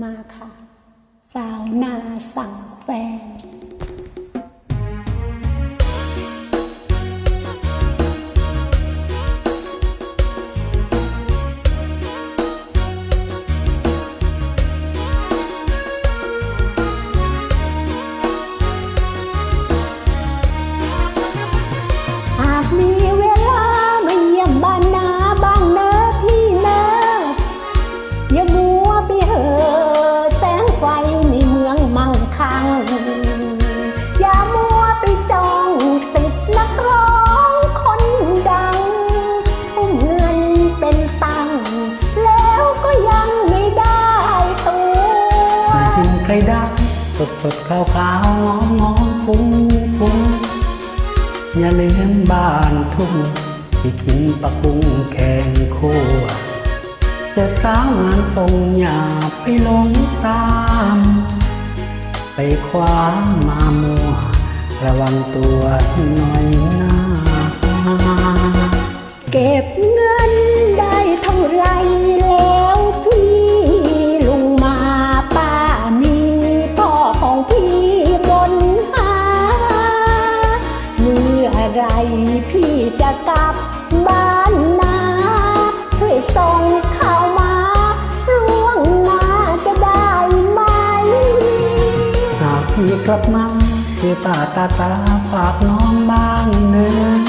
มาค่ะ สาวนาสั่งแฟน ข่ดาวสดสดขาวขาวงองงอฟุ้งฟุ้งอย่าลืมบ้านทุ่งที่กินปลากุ้งแข่งคั่วเจะสาวงานทรงอย่าไปหลงตาม ไปคว้ามามัวระวังตัวหน่อย กลับบ้านนาช่วยส่งข่าวมาล่วงหน้าจะได้ไหมหากพี่กลับมาคือตาตาตาฝากน้องบ้างเนิน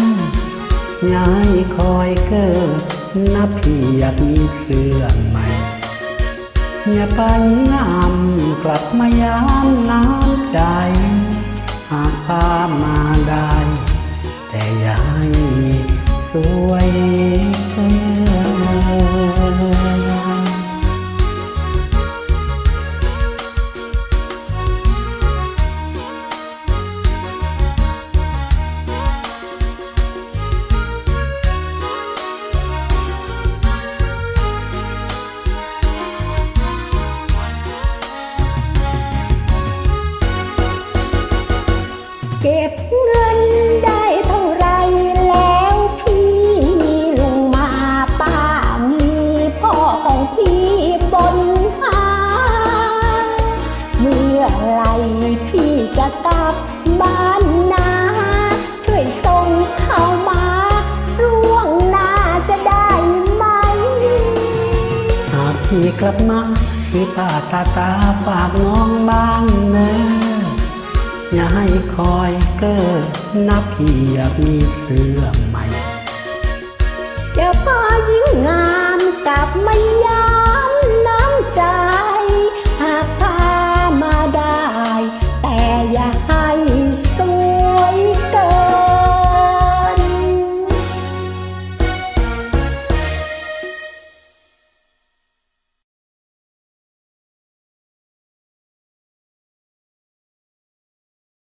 ยายคอยเกิดนับพี่อยากมีเสื้อใหม่อย่าไปงามกลับมายามน้ำใจ หากพามาได้ พี่กลับมาคือตาตาตาฝากน้องบ้างเนอะอย่าให้คอยเกิดนับพี่อยากมีเสื้อใหม่เดี๋ยวพอยิ่งงามกลับมาย